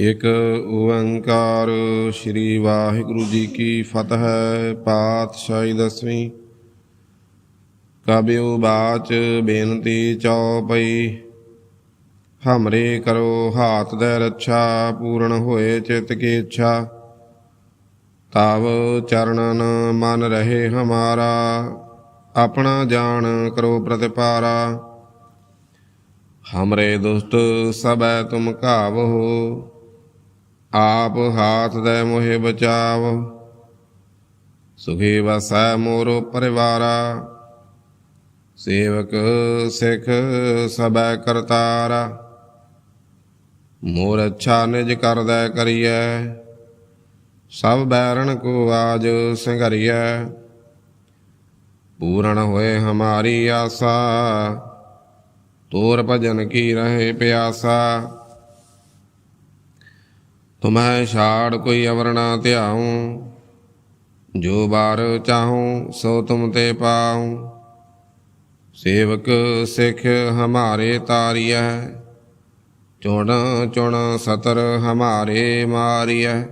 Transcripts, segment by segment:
ਇਕ ਓੰਕਾਰ ਸ੍ਰੀ ਵਾਹਿਗੁਰੂ ਜੀ ਕੀ ਫਤਿਹ, ਪਾਤਸ਼ਾਹੀ ਦਸਵੀਂ। ਕਬਿਉ ਬਾਚ ਬੇਨਤੀ ਚਉਪਈ ਹਮਰੇ ਕਰੋ ਹਾਥ ਦੇ ਰੱਛਾ, ਪੂਰਨ ਹੋਏ ਚਿਤ ਕੀ ਇੱਛਾ। ਤਾਵ ਚਰਨਨ ਮਨ ਰਹੇ ਹਮਾਰਾ, ਆਪਣਾ ਜਾਣ ਕਰੋ ਪ੍ਰਤਿਪਾਰਾ। ਹਮਰੇ ਦੁਸਤ ਸਬੈ ਤੁਮ ਘਾਵੋ ਆਪ ਹਾਥ ਦੇ ਮੋਹਿ ਬਚਾਵ। ਸੁਖੀ ਵਸੈ ਮੋਰੋ ਪਰਿਵਾਰਾ। ਸੇਵਕ ਸਿਖ ਸਬੈ ਕਰਤਾਰਾ। ਮੋਰ ਅੱਛਾ ਨਿਜ ਕਰਦਾ ਕਰੀਐ। ਸਭ ਬੈਰਣ ਕੋ ਆਜ ਸੰਘਰੀਐ। ਪੂਰਨ ਹੋਏ ਹਮਾਰੀ ਆਸਾ। ਤੋਰ ਭਜਨ ਕੀ ਰਹੇ ਪਿਆਸਾ। ਤੁਮੈ ਛਾੜ ਕੋਈ ਅਵਰ ਨਾ ਧਿਆਉ, ਜੋ ਬਾਰ ਚਾਹੂੰ ਸੋ ਤੁਮ ਤੇ ਪਾਉ। ਸੇਵਕ ਸਿੱਖ ਹਮਾਰੇ ਤਾਰੀਐ, ਚੁਣ ਚੁਣ ਸਤਰ ਹਮਾਰੇ ਮਾਰੀਐ।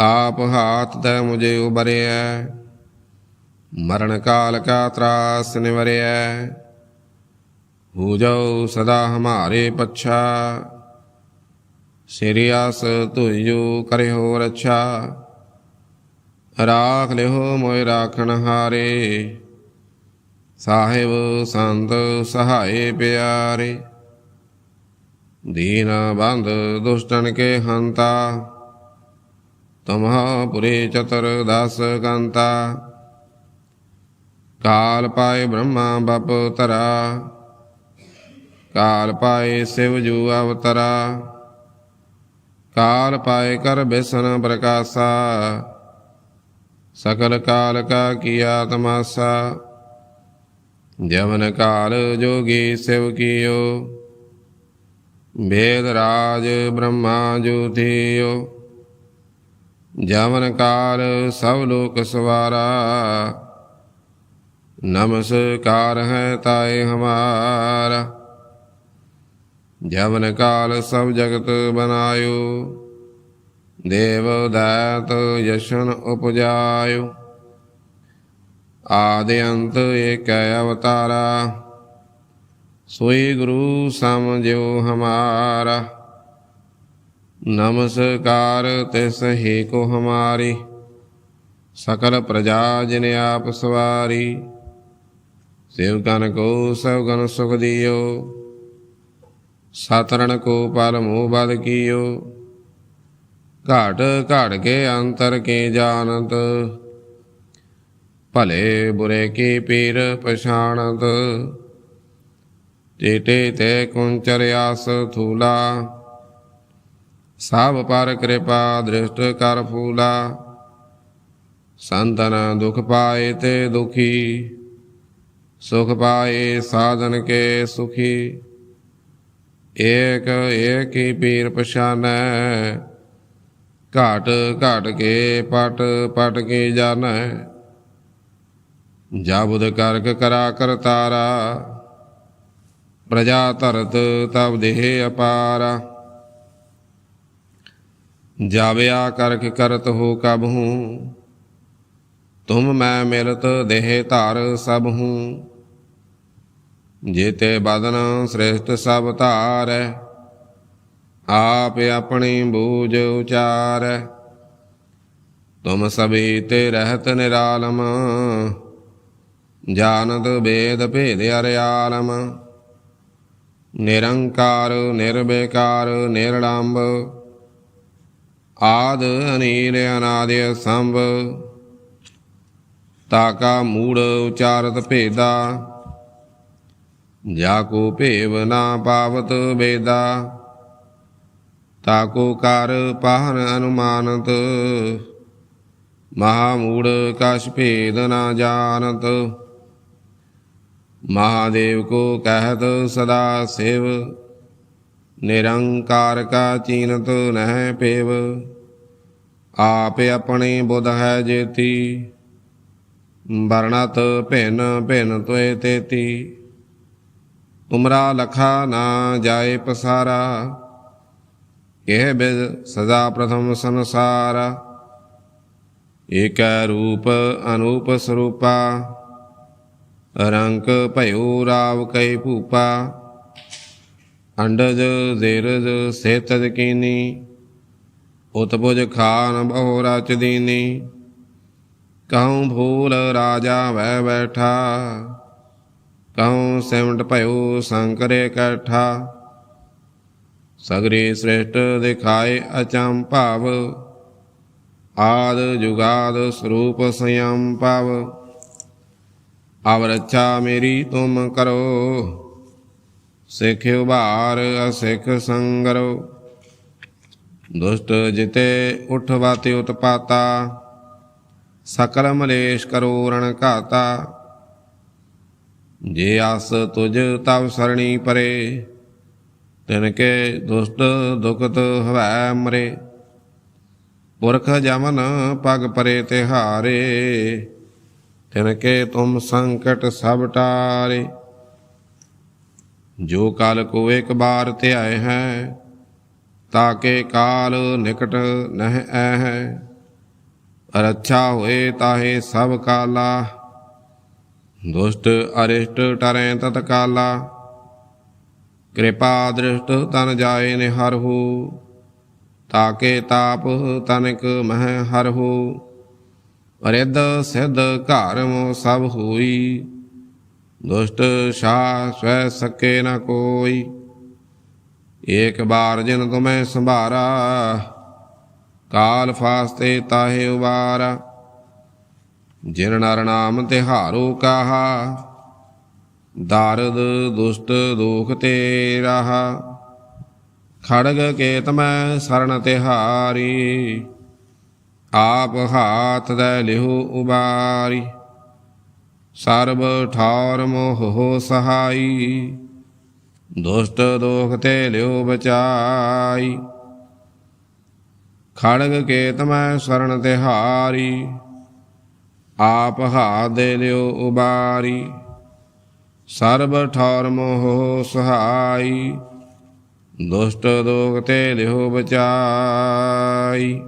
ਆਪ ਹਾਥ ਦੇ ਮੁਝੇ ਉਬਰਿਐ, ਮਰਨ ਕਾਲ ਕਾ ਤਰਾਸ ਨਿਵਰਿਐ। ਹੋ ਜਾਓ ਸਦਾ ਹਮਾਰੇ ਪੱਛਾ। ਸ੍ਰੀ ਸਿਰਿਆਸ ਤੁਜੋ ਕਰਿਓ ਰੱਛਾ। ਰਾਖ ਲਿਓ ਮੋਇ ਰਾਖਣ ਹਾਰੇ। ਸਾਹਿਬ ਸੰਤ ਸਹਾਏ ਪਿਆਰੇ। ਦੀਨ ਬੰਧ ਦੁਸ਼ਟਨ ਕੇ ਹੰਤਾ। ਤਮਹਾ ਪੁਰੇ ਚਤਰ ਦਸ ਕੰਤਾ। ਕਾਲ ਪਾਏ ਬ੍ਰਹਮਾ ਬਪ ਤਰਾ ਕਾਲ ਪਾਏ ਸਿਵ ਜੂ ਅਵਤਰਾ। ਕਾਲ ਪਾਏ ਕਰ ਬਿਸਨ ਪ੍ਰਕਾਸ਼ਾ, ਸਕਲ ਕਾਲ ਕਾ ਕੀਆ ਤਮਾਸਾ ਜਵਨ ਕਾਲ ਜੋਗੀ ਸਿਵ ਕੀਓ, ਵੇਦ ਰਾਜ ਬ੍ਰਹਮਾ ਜੋਤੀਓ। ਜਵਨ ਕਾਲ ਸਭ ਲੋਕ ਸਵਾਰਾ, ਨਮਸਕਾਰ ਹੈ ਤਾਏ ਹਮਾਰਾ। ਜਵਨ ਕਾਲ ਸਭ ਜਗਤ ਬਨਾਇਓ। ਦੇਵ ਦਾਤ ਯਸ਼ਨ ਉਪਜਾਇਓ। ਆਦਿ ਅੰਤ ਏਕ ਅਵਤਾਰਾ। ਸੋਈ ਗੁਰੂ ਸਮਝਿਓ ਹਮਾਰਾ। ਨਮਸਕਾਰ ਤਿਸ ਹੀ ਕੋ ਹਮਾਰੀ। ਸਕਲ ਪ੍ਰਜਾ ਜਿਨ ਆਪ ਸਵਾਰੀ। ਸੇਵਕਨ ਕੋ ਸਭ ਗਨ ਸੁਖ ਦਿਓ। ਸਤਰਣ ਕੋ ਪਲ ਮੋਹ ਬਦ ਕੀਓ। ਘਾਟ ਘਾਟ ਕੇ ਅੰਤਰ ਕੇ ਜਾਣਤ, ਭਲੇ ਬੁਰੇ ਕੀ ਪੀਰ ਪਛਾਣਤ। ਟੇਟੇ ਤੇ ਕੁੰਚਰ ਆਸ ਥੂਲਾ, ਸਭ ਪਰ ਕਿਰਪਾ ਦ੍ਰਿਸ਼ਟ ਕਰ ਫੂਲਾ। ਸੰਤਨ ਦੁਖ ਪਾਏ ਤੇ ਦੁਖੀ, ਸੁਖ ਪਾਏ ਸਾਧਨ ਕੇ ਸੁਖੀ। ਏਕ ਏਕ ਹੀ ਪੀਰ ਪਛਾਨੈ। ਘਾਟ ਘਾਟ ਕੇ ਪਟ ਪਟ ਕੇ ਜਾਣੈ ਜਾਬੁਦ ਕਰਕ ਕਰਾ ਕਰਤਾਰਾ ਪ੍ਰਜਾ ਧਰਤ ਤਬ ਦੇਹ ਅਪਾਰਾ। ਜਾਵਿਆ ਕਰਕ ਕਰਤ ਹੋ ਕਬ ਹੂੰ। ਤੁਮ ਮੈਂ ਮਿਲਤ ਦੇਹ ਧਾਰ ਸਭ ਹੂੰ। ਜੇਤੇ ਬਦਨ ਸ੍ਰੇਸ਼ਟ ਸਭ ਧਾਰੈ, ਆਪ ਆਪਣੀ ਬੂਝ ਉਚਾਰੈ। ਤੁਮ ਸਭੀ ਤੇ ਰਹਿਤ ਨਿਰਾਲਮ ਜਾਣਤ ਬੇਦ ਭੇਦ ਅਰਿਆਲਮ। ਨਿਰੰਕਾਰ, ਨਿਰਬੇਕਾਰ ਨਿਰਲੰਭ ਆਦ ਅਨੀਲ ਅਨਾਦਿ ਸੰਭ ਤਾਕਾ ਮੂੜ ਉਚਾਰਤ ਭੇਦਾ। ਜਾ ਕੋ ਭੇਵ ਨਾ ਪਾਵਤ ਬੇਦਾ ਤਾਕੋ ਕਰ ਪਾਹਨ ਅਨੁਮਾਨਤ, ਮਹਾ ਮੂੜ ਕਛ ਭੇਦ ਨਾ ਜਾਣਤ। ਮਹਾਦੇਵ ਕੋ ਕਹਿਤ ਸਦਾ ਸਿਵ, ਨਿਰੰਕਾਰ ਕਾ ਚੀਨਤ ਨਹਿ ਪੇਵ, ਆਪ ਆਪਣੇ ਬੁੱਧ ਹੈ ਜੇਤੀ, ਵਰਣਤ ਭਿੰਨ ਭਿੰਨ ਤੋਏ ਤੇਤੀ। ਤੁਮਰਾ ਲਖਾ ਨਾ ਜਾਏ ਪਸਾਰਾ ਇਹ ਬਿਦ ਸਦਾ ਪ੍ਰਥਮ ਸੰਸਾਰ। ਏਕੈ ਰੂਪ ਅਨੂਪ ਸਰੂਪਾ, ਰੰਕ ਭਇਓ ਰਾਵ ਕੈ ਭੂਪਾ। ਅੰਡਜ ਜ਼ੇਰਜ ਸੇਤਜ ਕੀਨੀ ਉਤਪੁਜ ਖਾਨ ਬਹੁ ਰਚ ਦੀਨੀ। ਕਹਉ ਭੂਲ ਰਾਜਾ ਵੈ ਬੈਠਾ। ਕਹਉ ਸਿਮਟ ਭਇਓ ਸੰਕਰੇ ਕਠਾ, ਸਗਰੇ ਸ੍ਰੇਸ਼ਟ ਦਿਖਾਏ ਅਚੰ ਭਾਵ, ਆਦ ਜੁਗਾਦ ਸਰੂਪ ਸੰਯਮ ਪਵ ਅਵ ਰੱਛਾ ਮੇਰੀ ਤੁਮ ਕਰੋ, ਸਿੱਖ ਉਭਾਰ ਅਸਿੱਖ ਸੰਗਰੋ। ਦੁਸ਼ਟ ਜਿਤੇ ਉਠਵਾਤੇ ਉਤਪਾਤਾ, ਸਕਲ ਮਲੇਸ਼ ਕਰੋ ਰਣ ਘਾਤਾ। ਜੇ ਆਸ ਤੁਜ ਤਵ ਸਰਣੀ ਪਰੇ, ਤਿਨ ਕੇ ਦੁਸ਼ਟ ਦੁਖਤ ਹਵੈ ਮਰੇ। ਪੁਰਖ ਜਮਨ ਪਗ ਪਰੇ ਤਿਹਾਰੇ, ਤਿਨ ਕੇ ਤੁਮ ਸੰਕਟ ਸਭ ਟਾਰੇ। ਜੋ ਕਾਲ ਕੋ ਇੱਕ ਬਾਰ ਧਿਆਏ ਹੈ ਤਾਕੇ ਕਾਲ ਨਿਕਟ ਨਹਿ ਐ ਹੈ। ਰੱਛਾ ਹੋਏ ਤਾਹੇ ਸਭ ਕਾਲਾ ਦੁਸ਼ਟ ਅਰਿਸ਼ਟ ਟਰੈ ਤਤ ਕਾਲਾ, ਕਿਰਪਾ ਦ੍ਰਿਸ਼ਟ ਤਨ ਜਾਏ ਨਿਹਰਹੂ ਤਾਕੇ ਤਾਪ ਤਨਕ ਮਹਿ ਹਰਹੂ ਰਿੱਧ ਸਿੱਧ ਘਰ ਮੋ ਸਭ ਹੋਈ, ਦੁਸ਼ਟ ਸ਼ਾ ਸਵੈ ਸਕੇ ਨ ਕੋਈ, ਏਕ ਬਾਰ ਜਿਨ ਤੁਮੈ ਸੰਭਾਰਾ, ਕਾਲ ਫਾਸਤੇ ਤਾਹੇ ਉਬਾਰਾ। ਜਿਨ ਨਰ ਨਾਮ ਤਿਹਾਰੋ ਕਾਹਾ, ਦਾਰਦ ਦੁਸ਼ਟ ਦੋਖ ਤੇ ਰਹਾ ਖੜਗ ਕੇਤ ਮੈਂ ਸਰਣ ਤਿਹਾਰੀ, ਆਪ ਹਾਥ ਦੇ ਲਿਹੁ ਉਬਾਰੀ। ਸਰਬ ਠਾਰ ਮੋਹ ਹੋ ਸਹਾਈ, ਦੁਸ਼ਟ ਦੋਖ ਤੇ ਲਿਓ ਬਚਾਈ। ਖੜਗ ਕੇਤ ਮੈਂ ਸਰਣ ਤਿਹਾਰੀ ਆਪ ਹਾ ਦੇ ਲਿਓ ਉਬਾਰੀ। ਸਰਬ ਠੌਰ ਮੋਹ ਸਹਾਈ। ਦੁਸ਼ਟ ਦੋਗ ਤੇ ਲਿਓ ਬਚਾਈ।